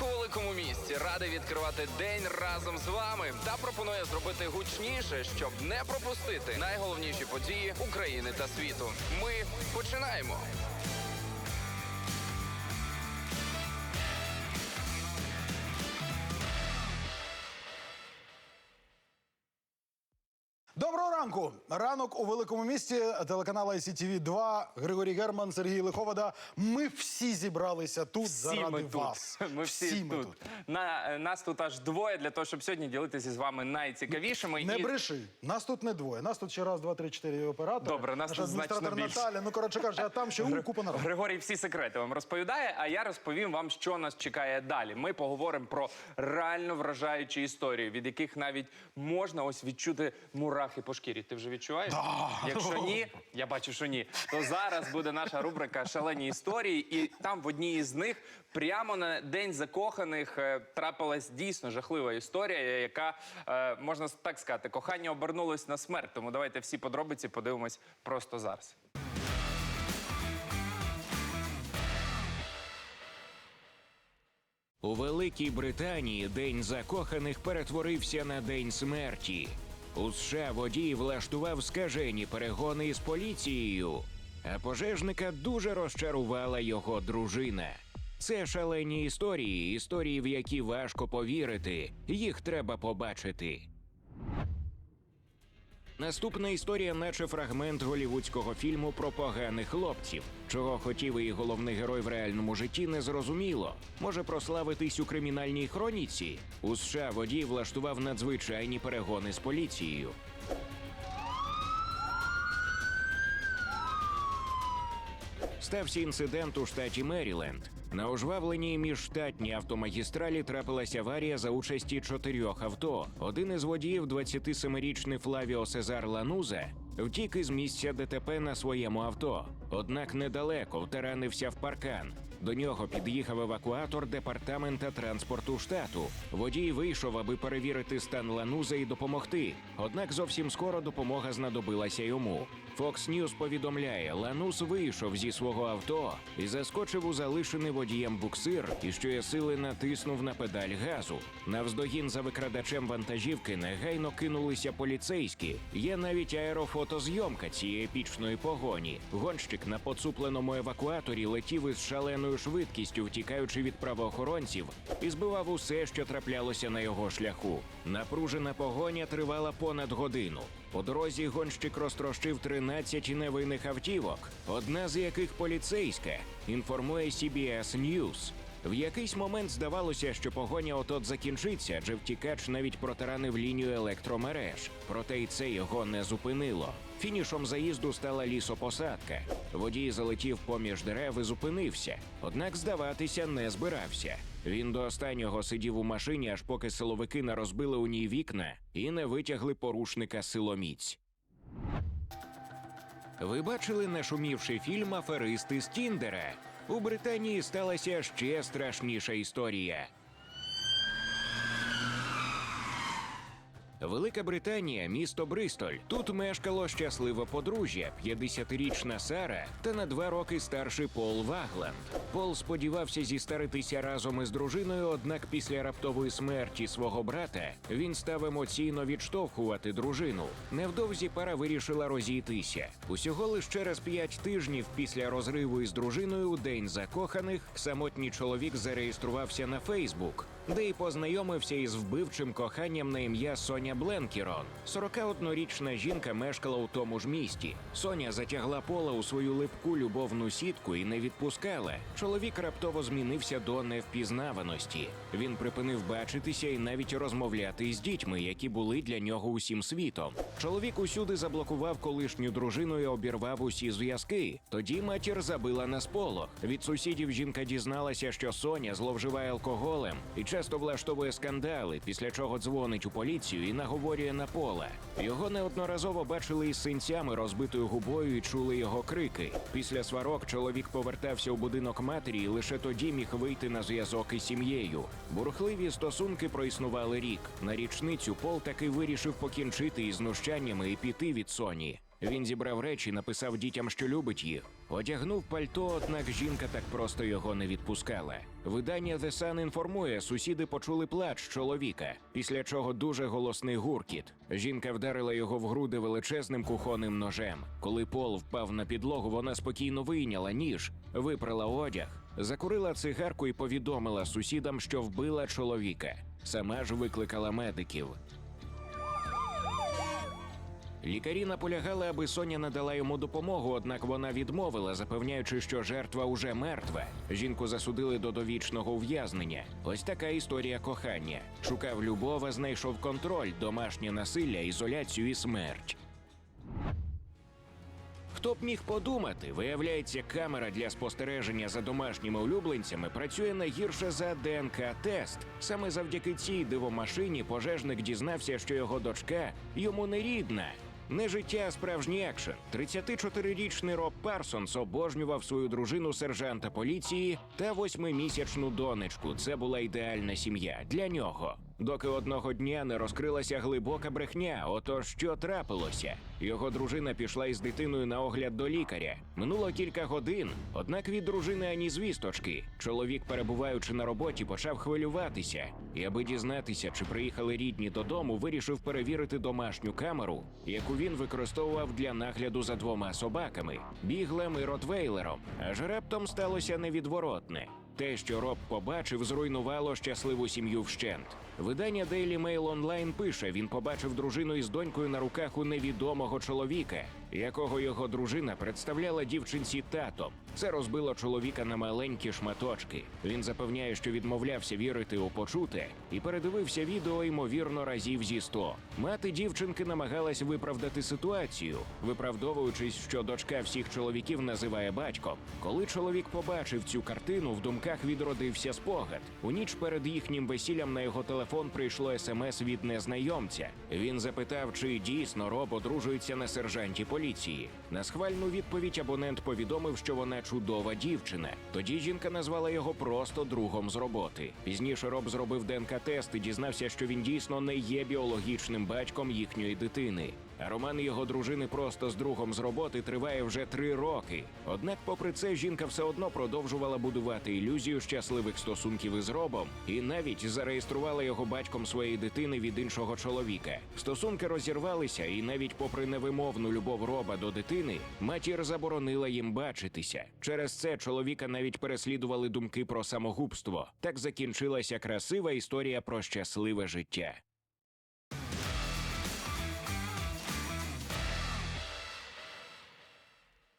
Ранок у великому місті радий відкривати день разом з вами та пропонує зробити гучніше, щоб не пропустити найголовніші події України та світу. Ми починаємо. Доброго ранку! Ранок у великому місті телеканала ICTV 2 Григорій Герман, Сергій Лиховода. Ми всі зібралися тут Всі заради ми тут. вас. Ми всі, ми тут. На, е, нас тут аж двоє для того, щоб сьогодні ділитися з вами найцікавішими. Не і... бреши. Нас тут не двоє. Нас тут ще раз, два, три, чотири оператори. Добре, нас Наш тут значно більше. Наталя. Ну коротше кажучи, а там ще у купа народу. Григорій всі секрети вам розповідає, а я розповім вам, що нас чекає далі. Ми поговоримо про реально вражаючі історії, від яких навіть можна ось відчути мурахи по шкірі. Ти вже відчуваєш? Якщо ні, я бачу, що ні. То зараз буде наша рубрика Шалені історії, і там в одній із них прямо на день закоханих е, трапилась дійсно жахлива історія, яка е, можна так сказати, кохання обернулось на смерть. Тому давайте всі подробиці подивимось просто зараз. У Великій Британії День закоханих перетворився на День смерті. У США водій влаштував скажені перегони із поліцією, а пожежника дуже розчарувала його дружина. Це шалені історії, історії, в які важко повірити. Їх треба побачити. Наступна історія, наче фрагмент голівудського фільму про поганих хлопців. Чого хотів і головний герой в реальному житті, не зрозуміло. Може прославитись у кримінальній хроніці. У США водій влаштував надзвичайні перегони з поліцією. Стався інцидент у штаті Меріленд. На ожвавленій міжштатній автомагістралі трапилась аварія за участі чотирьох авто. Один із водіїв, 27-річний Флавіо Сезар Лануза, втік із місця ДТП на своєму авто. Однак недалеко втаранився в паркан. До нього під'їхав евакуатор департамента транспорту штату. Водій вийшов, аби перевірити стан Лануза і допомогти. Однак зовсім скоро допомога знадобилася йому. Fox News повідомляє, Ланус вийшов зі свого авто і заскочив у залишений водієм буксир і що є сили натиснув на педаль газу. Навздогін за викрадачем вантажівки негайно кинулися поліцейські. Є навіть аерофотозйомка цієї епічної погоні. Гонщик на поцупленому евакуаторі летів із шаленою швидкістю, втікаючи від правоохоронців, і збивав усе, що траплялося на його шляху. Напружена погоня тривала понад годину. По дорозі гонщик розтрощив 13 невинних автівок, одна з яких поліцейська, інформує CBS News. В якийсь момент здавалося, що погоня отот закінчиться, адже втікач навіть протаранив лінію електромереж. Проте й це його не зупинило. Фінішом заїзду стала лісопосадка. Водій залетів поміж дерев і зупинився, однак здаватися не збирався. Він до останнього сидів у машині, аж поки силовики не розбили у ній вікна і не витягли порушника силоміць. Ви бачили нашумівший фільм Аферисти з Тіндера? У Британії сталася ще страшніша історія. Велика Британія, місто Бристоль. Тут мешкало щасливе подружжя, 50-річна Сара та на два роки старший Пол Вагланд. Пол сподівався зістаритися разом із дружиною, однак після раптової смерті свого брата він став емоційно відштовхувати дружину. Невдовзі пара вирішила розійтися. Усього лише через п'ять тижнів після розриву із дружиною у день закоханих самотній чоловік зареєструвався на Фейсбук, де й познайомився із вбивчим коханням на ім'я Соня Бленкерон. 41-річна жінка мешкала у тому ж місті. Соня затягла пола у свою липку любовну сітку і не відпускала. Чоловік раптово змінився до невпізнаваності. Він припинив бачитися і навіть розмовляти з дітьми, які були для нього усім світом. Чоловік усюди заблокував колишню дружину і обірвав усі зв'язки. Тоді матір забила на сполох. Від сусідів жінка дізналася, що Соня зловживає алкоголем і часто влаштовує скандали, після чого дзвонить у поліцію і наговорює на пола. Його неодноразово бачили із синцями, розбитою губою і чули його крики. Після сварок чоловік повертався у будинок матері і лише тоді міг вийти на зв'язок із сім'єю. Бурхливі стосунки проіснували рік. На річницю Пол таки вирішив покінчити із знущаннями і піти від Соні. Він зібрав речі, написав дітям, що любить їх. Одягнув пальто, однак жінка так просто його не відпускала. Видання The Sun інформує, сусіди почули плач чоловіка, після чого дуже голосний гуркіт. Жінка вдарила його в груди величезним кухонним ножем. Коли пол впав на підлогу, вона спокійно вийняла ніж, випрала одяг, закурила цигарку і повідомила сусідам, що вбила чоловіка. Сама ж викликала медиків. Лікарі наполягали, аби Соня надала йому допомогу, однак вона відмовила, запевняючи, що жертва уже мертва. Жінку засудили до довічного ув'язнення. Ось така історія кохання. Шукав любов, а знайшов контроль, домашнє насилля, ізоляцію і смерть. Хто б міг подумати, виявляється, камера для спостереження за домашніми улюбленцями працює не гірше за ДНК-тест. Саме завдяки цій дивомашині пожежник дізнався, що його дочка йому не рідна. Не життя, а справжній екшен. 34-річний Роб Персонс обожнював свою дружину сержанта поліції та восьмимісячну донечку. Це була ідеальна сім'я для нього. Доки одного дня не розкрилася глибока брехня, ото що трапилося. Його дружина пішла із дитиною на огляд до лікаря. Минуло кілька годин, однак від дружини ані звісточки. Чоловік, перебуваючи на роботі, почав хвилюватися. І аби дізнатися, чи приїхали рідні додому, вирішив перевірити домашню камеру, яку він використовував для нагляду за двома собаками біглем і ротвейлером. Аж раптом сталося невідворотне. Те, що Роб побачив, зруйнувало щасливу сім'ю вщент. Видання Daily Mail Online пише: він побачив дружину із донькою на руках у невідомого чоловіка, якого його дружина представляла дівчинці татом. Це розбило чоловіка на маленькі шматочки. Він запевняє, що відмовлявся вірити у почуте і передивився відео ймовірно разів зі сто. Мати дівчинки намагалась виправдати ситуацію, виправдовуючись, що дочка всіх чоловіків називає батьком. Коли чоловік побачив цю картину, в думках відродився спогад. У ніч перед їхнім весіллям на його телефон прийшло смс від незнайомця. Він запитав, чи дійсно Роб одружується на сержанті поліції. На схвальну відповідь абонент повідомив, що вона чудова дівчина. Тоді жінка назвала його просто другом з роботи. Пізніше Роб зробив ДНК-тест і дізнався, що він дійсно не є біологічним батьком їхньої дитини. Роман його дружини просто з другом з роботи триває вже три роки. Однак, попри це, жінка все одно продовжувала будувати ілюзію щасливих стосунків із Робом і навіть зареєструвала його батьком своєї дитини від іншого чоловіка. Стосунки розірвалися, і навіть попри невимовну любов Роба до дитини, матір заборонила їм бачитися. Через це чоловіка навіть переслідували думки про самогубство. Так закінчилася красива історія про щасливе життя.